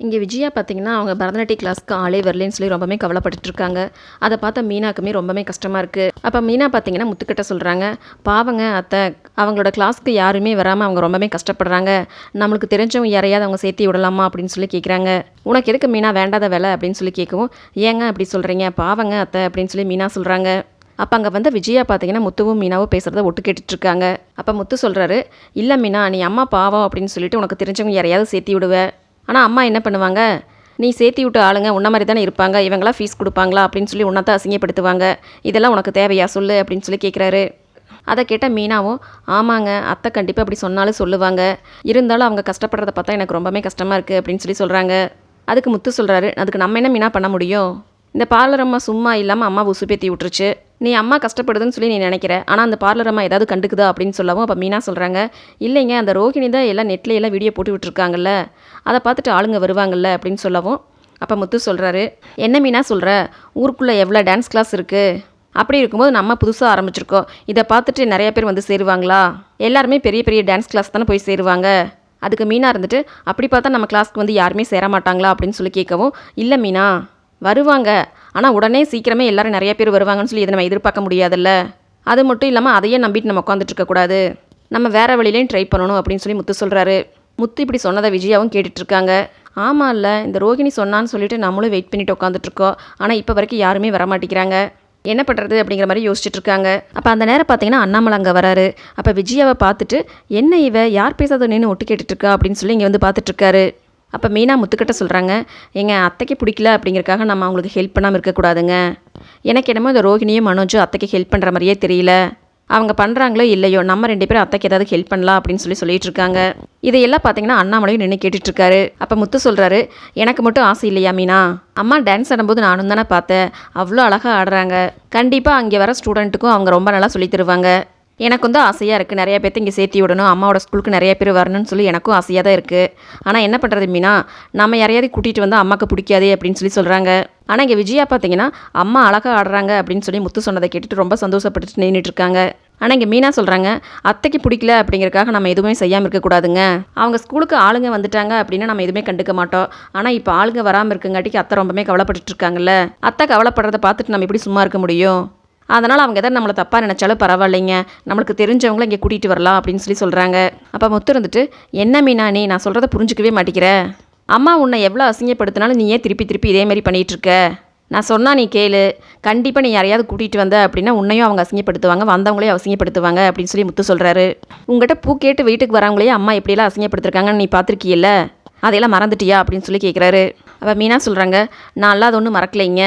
இங்கே விஜயா பார்த்தீங்கன்னா அவங்க பரதநாட்டிய கிளாஸ்க்கு ஆளே வரலன்னு சொல்லி ரொம்பவே கவலைப்பட்டுட்டு இருக்காங்க அதை பார்த்தா மீனாக்குமே ரொம்பவே கஷ்டமாக இருக்குது அப்போ மீனா பார்த்தீங்கன்னா முத்துக்கிட்ட சொல்கிறாங்க பாவங்க அத்தை அவங்களோட கிளாஸ்க்கு யாருமே வராமல் அவங்க ரொம்பவே கஷ்டப்படுறாங்க. நம்மளுக்கு தெரிஞ்சவங்க யாரையாவது அவங்க சேர்த்து விடலாமா? அப்படின்னு சொல்லி கேட்குறாங்க உனக்கு எதுக்கு மீனா வேண்டாத வேலை? அப்படின்னு சொல்லி கேட்கவும் ஏங்க அப்படி சொல்கிறீங்க பாவங்க அத்தை அப்படின்னு சொல்லி மீனா சொல்கிறாங்க அப்போ அங்கே வந்து விஜயா பார்த்தீங்கன்னா முத்துவும் மீனாவும் பேசுகிறத ஒட்டு கேட்டுட்ருக்காங்க. அப்போ முத்து சொல்கிறாரு இல்லை மீனா நீ அம்மா பாவம் அப்படின்னு சொல்லிட்டு உனக்கு தெரிஞ்சவங்க யாரையாவது சேர்த்தி விடுவேன் ஆனால் அம்மா என்ன பண்ணுவாங்க? நீ சேர்த்தி விட்டு ஆளுங்க உன்ன மாதிரி தானே இருப்பாங்க. இவங்களாம் ஃபீஸ் கொடுப்பாங்களா? அப்படின்னு சொல்லி உன்னத்தை அசிங்கப்படுத்துவாங்க. இதெல்லாம் உனக்கு தேவையா? சொல்லு அப்படின்னு சொல்லி கேட்குறாரு அதை கேட்ட மீனாவும் ஆமாங்க அத்தை கண்டிப்பாக அப்படி சொன்னாலும் சொல்லுவாங்க. இருந்தாலும் அவங்க கஷ்டப்படுறத பார்த்தா எனக்கு ரொம்பவே கஷ்டமாக இருக்குது அப்படின்னு சொல்லி சொல்கிறாங்க அதுக்கு முத்து சொல்கிறாரு அதுக்கு நம்ம என்ன மீனா பண்ண முடியும்? இந்த பார்லர் அம்மா சும்மா இல்லாமல் அம்மா உசுப்பேத்தி விட்டுருச்சு. நீ அம்மா கஷ்டப்படுதுன்னு சொல்லி நீ நினைக்கிற. ஆனால் அந்த பார்லர் அம்மா ஏதாவது கண்டுக்குதா அப்படின்னு சொல்லவும் அப்போ மீனா சொல்கிறாங்க இல்லைங்க அந்த ரோஹிணி தான் எல்லாம் நெட்டில் எல்லாம் வீடியோ போட்டு விட்டுருக்காங்கல்ல. அதை பார்த்துட்டு ஆளுங்க வருவாங்கல்ல அப்படின்னு சொல்லவும் அப்போ முத்து சொல்கிறாரு என்ன மீனா சொல்கிற ஊருக்குள்ளே எவ்வளோ டான்ஸ் கிளாஸ் இருக்குது அப்படி இருக்கும்போது நம்ம புதுசாக ஆரம்பிச்சிருக்கோம். இதை பார்த்துட்டு நிறைய பேர் வந்து சேருவாங்களா? எல்லாருமே பெரிய பெரிய டான்ஸ் கிளாஸ் தானே போய் சேருவாங்க. அதுக்கு மீனா இருந்துட்டு அப்படி பார்த்தா நம்ம கிளாஸ்க்கு வந்து யாருமே சேர மாட்டாங்களா? அப்படின்னு சொல்லி கேட்கவும் இல்லை மீனா. வருவாங்க. ஆனால் உடனே சீக்கிரமே எல்லாரும் நிறைய பேர் வருவாங்கன்னு சொல்லி இதை நம்ம எதிர்பார்க்க முடியாதுல்ல? அது மட்டும் இல்லாமல் அதையே நம்பிட்டு நம்ம உட்காந்துட்ருக்கக்கூடாது நம்ம வேற வழியிலையும் ட்ரை பண்ணணும் அப்படின்னு சொல்லி முத்து சொல்கிறாரு முத்து இப்படி சொன்னதை விஜயாவும் கேட்டுட்ருக்காங்க ஆமாம் இல்லை இந்த ரோகிணி சொன்னான்னு சொல்லிட்டு நம்மளும் வெயிட் பண்ணிட்டு உட்காந்துட்ருக்கோம் ஆனால் இப்போ வரைக்கும் யாருமே வர மாட்டேங்கிறாங்க. என்ன பண்ணுறது அப்படிங்கிற மாதிரி யோசிச்சுட்டு இருக்காங்க. அப்போ அந்த நேரம் பார்த்தீங்கன்னா அண்ணாமலை அங்கே வராரு. அப்போ விஜயாவை பார்த்துட்டு என்ன இவ? யார் பேசாத நின்று ஒட்டு கேட்டுட்ருக்கா அப்படின்னு சொல்லி இங்கே வந்து பார்த்துட்ருக்காரு அப்போ மீனா முத்துக்கிட்ட சொல்கிறாங்க எங்கள் அத்தைக்கு பிடிக்கல அப்படிங்கிறக்காக நம்ம அவங்களுக்கு ஹெல்ப் பண்ணாமல் இருக்கக்கூடாதுங்க. எனக்கு என்னமோ இந்த ரோஹிணியும் மனோஜும் அத்தைக்கு ஹெல்ப் பண்ணுற மாதிரியே தெரியல. அவங்க பண்ணுறாங்களோ இல்லையோ நம்ம ரெண்டு பேரும் அத்தைக்கு ஏதாவது ஹெல்ப் பண்ணலாம் அப்படின்னு சொல்லி சொல்லிட்டு இருக்காங்க. இதையெல்லாம் பார்த்தீங்கன்னா அண்ணாமலையும் நின்று கேட்டுட்ருக்காரு. அப்போ முத்து சொல்கிறாரு எனக்கு மட்டும் ஆசை இல்லையா மீனா? அம்மா டான்ஸ் ஆடும்போது நானும் தானே பார்த்தேன். அவ்வளோ அழகாக ஆடுறாங்க. கண்டிப்பாக அங்கே வர ஸ்டூடெண்ட்டுக்கும் அவங்க ரொம்ப நல்லா சொல்லித் தருவாங்க. எனக்கு வந்து ஆசையாக இருக்குது நிறைய பேர்த்த இங்கே சேர்த்தி விடணும். அம்மாவோட ஸ்கூலுக்கு நிறைய பேர் வரணும்னு சொல்லி எனக்கும் ஆசையாக தான் இருக்குது ஆனால் என்ன பண்ணுறது மீனா? நம்ம யாரையாவது கூட்டிகிட்டு வந்தால் அம்மாவுக்கு பிடிக்காதே அப்படின்னு சொல்லி சொல்கிறாங்க ஆனால் இங்கே விஜயா பார்த்தீங்கன்னா அம்மா அழகாக ஆடுறாங்க அப்படின்னு சொல்லி முத்து சொன்னதை கேட்டுட்டு ரொம்ப சந்தோஷப்பட்டுட்டு நின்றுட்டு இருக்காங்க. ஆனால் இங்கே மீனா சொல்கிறாங்க அத்தைக்கு பிடிக்கல அப்படிங்கிறக்காக நம்ம எதுவுமே செய்யாமல் இருக்கக்கூடாதுங்க அவங்க ஸ்கூலுக்கு ஆளுங்க வந்துட்டாங்க அப்படின்னா நம்ம எதுவுமே கண்டுக்க மாட்டோம். ஆனால் இப்போ ஆளுங்க வராமல் இருக்குங்காட்டிக்கு அத்தை ரொம்பவே கவலைப்பட்டுட்டு இருக்காங்கல்ல. அத்தை கவலைப்படுறதை பார்த்துட்டு நம்ம எப்படி சும்மா இருக்க முடியும்? அதனால் அவங்க எதாவது நம்மளை தப்பாக நினச்சாலும் பரவாயில்லைங்க. நம்மளுக்கு தெரிஞ்சவங்கள இங்கே கூட்டிகிட்டு வரலாம் அப்படின்னு சொல்லி சொல்கிறாங்க அப்போ முத்து இருந்துட்டு என்ன மீனா நீ? நான் சொல்கிறத புரிஞ்சுக்கவே மாட்டேங்கிற. அம்மா உன்னை எவ்வளோ அசிங்கப்படுத்தினாலும் நீ ஏன் திருப்பி திருப்பி இதே மாதிரி பண்ணிகிட்ருக்க நான் சொன்னால் நீ கேளு. கண்டிப்பாக நீ யாரையாவது கூட்டிகிட்டு வந்த அப்படின்னா உன்னையும் அவங்க அசிங்கப்படுத்துவாங்க வந்தவங்களையும் அசிங்கப்படுத்துவாங்க அப்படின்னு சொல்லி முத்து சொல்கிறாரு உங்கள்கிட்ட பூ கேட்டு வீட்டுக்கு வரவங்களையே அம்மா எப்படியெல்லாம் அசிங்கப்படுத்திருக்காங்கன்னு நீ பார்த்துருக்கியல்ல அதையெல்லாம் மறந்துட்டியா? அப்படின்னு சொல்லி கேட்குறாரு அப்போ மீனா சொல்கிறாங்க நான்லாம் அது ஒன்றும் மறக்கலைங்க.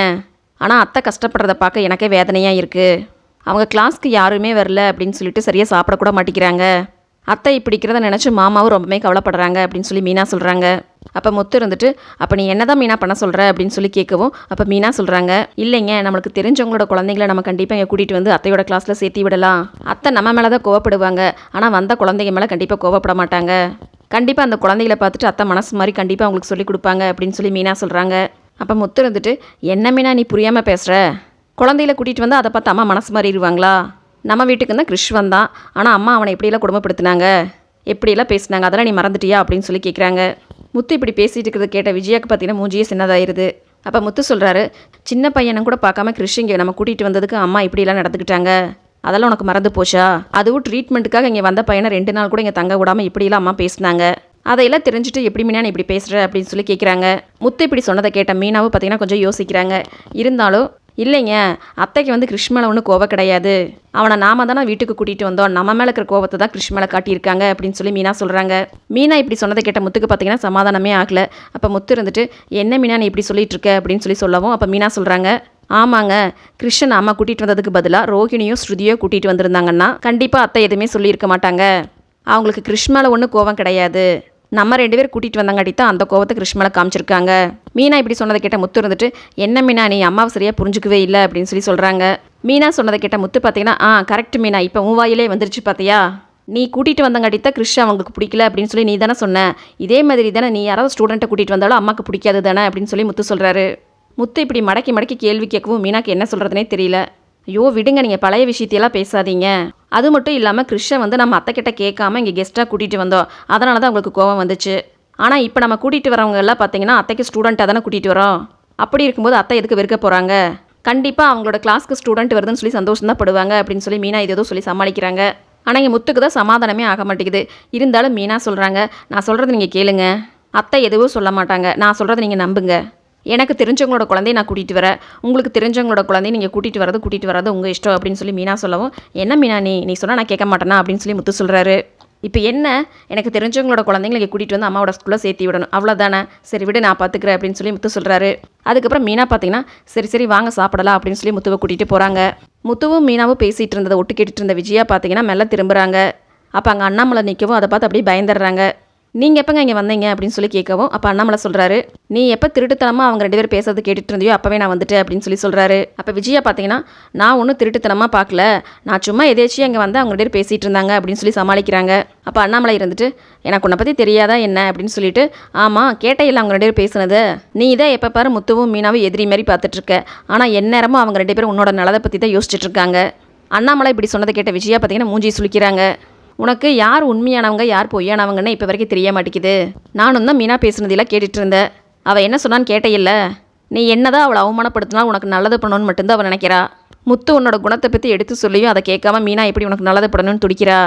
ஆனால் அத்தை கஷ்டப்படுறத பார்க்க எனக்கே வேதனையாக இருக்குது அவங்க கிளாஸ்க்கு யாருமே வரல அப்படின்னு சொல்லிட்டு சரியாக சாப்பிடக்கூட மாட்டேங்கிறாங்க அத்தை இப்படிக்கிறத நினச்சி மாமாவும் ரொம்பவே கவலைப்படுறாங்க அப்படின்னு சொல்லி மீனா சொல்கிறாங்க அப்போ முத்து இருந்துட்டு அப்போ நீ என்ன தான் மீனா பண்ண சொல்கிற அப்படின்னு சொல்லி கேட்கவும் அப்போ மீனா சொல்கிறாங்க இல்லைங்க நம்மளுக்கு தெரிஞ்சவங்களோட குழந்தைங்கள நம்ம கண்டிப்பாக இங்கே கூட்டிகிட்டு வந்து அத்தையோட கிளாஸில் சேர்த்தி விடலாம். அத்தை நம்ம மேலே தான் கோவப்படுவாங்க. ஆனால் வந்த குழந்தைங்க மேலே கண்டிப்பாக கோவப்பட மாட்டாங்க. கண்டிப்பாக அந்த குழந்தைகளை பார்த்துட்டு அத்தை மனசு மாதிரி கண்டிப்பாக அவங்களுக்கு சொல்லி கொடுப்பாங்க அப்படின்னு சொல்லி மீனா சொல்கிறாங்க அப்போ முத்து இருந்துட்டு என்னமேனா நீ புரியாமல் பேசுகிற குழந்தையில கூட்டிகிட்டு வந்து அதை பார்த்து அம்மா மனசு மாறிடுவாங்களா? நம்ம வீட்டுக்கு தான் கிறிஷ் வந்தான் ஆனால் அம்மா அவனை எப்படியெல்லாம் குடும்பப்படுத்தினாங்க. எப்படியெல்லாம் பேசினாங்க? அதெல்லாம் நீ மறந்துட்டியா? அப்படின்னு சொல்லி கேட்குறாங்க முத்து இப்படி பேசிகிட்டு இருக்கிறத கேட்ட விஜயாக்கு பார்த்தீங்கன்னா மூஞ்சியே சின்னதாயிருது. அப்போ முத்து சொல்கிறாரு சின்ன பையனை கூட பார்க்காம கிறிஷ் இங்கே நம்ம கூட்டிகிட்டு வந்ததுக்கு அம்மா இப்படியெல்லாம் நடந்துக்கிட்டாங்க. அதெல்லாம் உனக்கு மறந்து போச்சா? அதுவும் ட்ரீட்மெண்ட்டுக்காக இங்கே வந்த பையனை ரெண்டு நாள் கூட இங்கே தங்க விடாமல் இப்படிலாம் அம்மா பேசினாங்க. அதையெல்லாம் தெரிஞ்சுட்டு எப்படி மீனா நீ இப்படி பேசுகிற அப்படின்னு சொல்லி கேட்குறாங்க முத்து இப்படி சொன்னதை கேட்ட மீனாவும் பார்த்தீங்கன்னா கொஞ்சம் யோசிக்கிறாங்க. இருந்தாலும் இல்லைங்க அத்தைக்கு வந்து கிருஷ் மேலே ஒன்றும் கோவம் கிடையாது. அவனை நாம தானே வீட்டுக்கு கூட்டிகிட்டு வந்தோம். நம்ம மேலே இருக்கிற கோவத்தை தான் கிருஷ் மேலே காட்டியிருக்காங்க அப்படின்னு சொல்லி மீனா சொல்கிறாங்க மீனா இப்படி சொன்னதை கேட்ட முத்துக்கு பார்த்தீங்கன்னா சமாதானமே ஆகலை. அப்போ முத்து இருந்துட்டு என்ன மீனா நீ இப்படி சொல்லிட்டு இருக்க? அப்படின்னு சொல்லி சொல்லவும் அப்போ மீனா சொல்கிறாங்க ஆமாங்க கிருஷ்ணன் அம்மா கூட்டிகிட்டு வந்ததுக்கு பதிலாக ரோஹிணியும் ஸ்ருதியோ கூட்டிகிட்டு வந்திருந்தாங்கன்னா கண்டிப்பாக அத்தை எதுவுமே சொல்லியிருக்க மாட்டாங்க. அவங்களுக்கு கிருஷ் மேலே ஒன்றும் கோவம் கிடையாது. நம்ம ரெண்டு பேர் கூட்டிகிட்டு வந்தாங்காட்டி தான் அந்த கோவத்தை கிருஷ் காமிச்சிருக்காங்க. மீனா இப்படி சொன்னதை கேட்ட முத்து இருந்துட்டு என்ன மீனா நீ அம்மாவை சரியாக புரிஞ்சுக்கவே இல்லை அப்படின்னு சொல்லி சொல்கிறாங்க மீனா சொன்னதை கேட்ட முத்து பார்த்தீங்கன்னா ஆ கரெக்ட் மீனா இப்போ உன் வாயிலே வந்துருச்சு பார்த்தியா நீ கூட்டிகிட்டு வந்தங்காட்டி தான் கிருஷ் அவங்களுக்கு பிடிக்கல அப்படின்னு சொல்லி நீ தானே சொன்ன. இதே மாதிரி தானே நீ யாராவது ஸ்டூடெண்ட்டை கூட்டிகிட்டு வந்தாலும் அம்மாவுக்கு பிடிக்காது தானே அப்படின்னு சொல்லி முத்து சொல்கிறாரு முத்து இப்படி மடக்கி மடக்கி கேள்வி கேட்கவும் மீனாக்கு என்ன சொல்கிறதுனே தெரியல. ஐயோ விடுங்க நீங்கள் பழைய விஷயத்தையெல்லாம் பேசாதீங்க. அது மட்டும் இல்லாமல் கிருஷ்ண வந்து நம்ம அத்தைக்கிட்ட கேட்காம இங்கே கெஸ்ட்டாக கூட்டிகிட்டு வந்தோம். அதனால தான் அவங்களுக்கு கோவம் வந்துச்சு. ஆனால் இப்போ நம்ம கூட்டிகிட்டு வரவங்க எல்லாம் பார்த்தீங்கன்னா அத்தைக்கு ஸ்டூடெண்ட்டாக தானே கூட்டிகிட்டு வரோம். அப்படி இருக்கும்போது அத்தை எதுக்கு வெறுக்க போகிறாங்க கண்டிப்பாக அவங்களோட கிளாஸ்க்கு ஸ்டூடெண்ட் வருதுன்னு சொல்லி சந்தோஷம் தான் படுவாங்க அப்படின்னு சொல்லி மீனா இது ஏதோ சொல்லி சமாளிக்கிறாங்க. ஆனால் இங்கே முத்துக்கு தான் சமாதானமே ஆக மாட்டேங்குது. இருந்தாலும் மீனா சொல்கிறாங்க நான் சொல்கிறத நீங்கள் கேளுங்க. அத்தை எதுவும் சொல்ல மாட்டாங்க. நான் சொல்கிறத நீங்கள் நம்புங்க. எனக்கு தெரிஞ்சவங்களோட குழந்தைய நான் கூட்டிகிட்டு வரேன். உங்களுக்கு தெரிஞ்சவங்களோட குழந்தைய நீங்கள் கூட்டிகிட்டு வரது கூட்டிகிட்டு வரது உங்கள் இஷ்டம் அப்படின்னு சொல்லி மீனா சொல்லவும் என்ன மீனா நீ நீ சொன்னால் நான் கேட்க மாட்டேனா? அப்படின்னு சொல்லி முத்து சொல்கிறாரு இப்போ என்ன? எனக்கு தெரிஞ்சவங்களோட குழந்தைங்களை கூட்டிகிட்டு வந்து அம்மாவோட ஸ்கூலில் சேர்த்து விடணும். அவ்வளோதானே சரி விடு நான் பார்த்துக்கிறேன் அப்படின்னு சொல்லி முத்து சொல்கிறாரு அதுக்கப்புறம் மீனா பார்த்தீங்கன்னா சரி சரி வாங்க சாப்பிடலாம் அப்படின்னு சொல்லி முத்துவை கூட்டிகிட்டு போகிறாங்க முத்துவும் மீனாவும் பேசிகிட்டு இருந்ததை ஒட்டு கேட்டுட்டு இருந்த விஜயா பார்த்தீங்கன்னா மெல்ல திரும்புகிறாங்க அப்போ அங்கே அண்ணாமலை நிற்கவும் அதை பார்த்து அப்படியே பயந்துடுறாங்க. நீங்கள் எப்போங்க இங்கே வந்தீங்க? அப்படின்னு சொல்லி கேட்கவும் அப்போ அண்ணாமலை சொல்கிறாரு நீ எப்போ திருட்டுத்தனமாக அவங்க ரெண்டு பேரும் பேசுறது கேட்டுட்டு இருந்தியோ அப்போவே நான் வந்துட்டேன் அப்படின்னு சொல்லி சொல்கிறாரு அப்போ விஜயா பார்த்தீங்கன்னா நான் ஒன்றும் திருட்டுத்தனமாக பார்க்கல நான் சும்மா எதேச்சியும் அங்கே வந்து அவங்க ரெண்டு பேர் பேசிகிட்டு இருந்தாங்க அப்படின்னு சொல்லி சமாளிக்கிறாங்க. அப்போ அண்ணாமலை இருந்துட்டு எனக்கு உன்னை பற்றி தெரியாதா என்ன? அப்படின்னு சொல்லிட்டு ஆமாம் கேட்டையில் அவங்க ரெண்டு பேர் பேசுனது. நீ தான் எப்போ பாரு முத்துவும் மீனாவும் எதிரி மாதிரி பார்த்துட்ருக்க ஆனால் எந்நேரமும் அவங்க ரெண்டு பேரும் உன்னோட நலதை பற்றி தான் யோசிச்சுட்ருக்காங்க அண்ணாமலை இப்படி சொன்னதை கேட்ட விஜயா பார்த்தீங்கன்னா மூஞ்சி சுழிக்கிறாங்க உனக்கு யார் உண்மையானவங்க யார் பொய்யானவங்கன்னு இப்போ வரைக்கும் தெரிய மாட்டேங்குது. நானும் தான் மீனா பேசுனதெல்லாம் கேட்டுட்டு இருந்தேன். அவள் என்ன சொன்னான்னு கேட்டையில்ல நீ என்னதான் அவளை அவமானப்படுத்தினா உனக்கு நல்லது பண்ணணும்னு மட்டும்தான் அவள் நினைக்கிறா. முத்து உன்னோட குணத்தை பற்றி எடுத்து சொல்லியும் அதை கேட்காம மீனா எப்படி உனக்கு நல்லது பண்ணணும்னு துடிக்கிறா.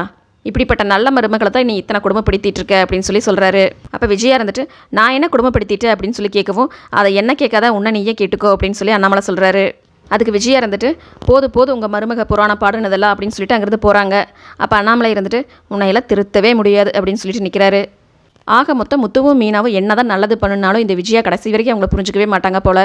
இப்படிப்பட்ட நல்ல மருமகளை தான் நீ இத்தனை குடும்பப்படுத்திட்டு இருக்க அப்படின்னு சொல்லி சொல்கிறாரு அப்போ விஜயா இருந்துட்டு நான் என்ன குடும்பப்படுத்திட்டு அப்படின்னு சொல்லி கேட்கவும் அதை என்ன கேட்காத உன்னை நீயே கேட்டுக்கோ அப்படின்னு சொல்லி அண்ணாமலை சொல்கிறாரு அதுக்கு விஜயா இருந்துட்டு போது போது உங்கள் மருமக புராண பாடுனதெல்லாம் அப்படின்னு சொல்லிட்டு அங்கேருந்து போகிறாங்க அப்போ அண்ணாமலை இருந்துட்டு உன்னையெல்லாம் திருத்தவே முடியாது அப்படின்னு சொல்லிட்டு நிற்கிறாரு ஆக மொத்தம் முத்துவும் மீனாவும் என்னதான் நல்லது பண்ணுனாலும் இந்த விஜயா கடைசி வரைக்கும் அவங்கள புரிஞ்சுக்கவே மாட்டாங்க போல.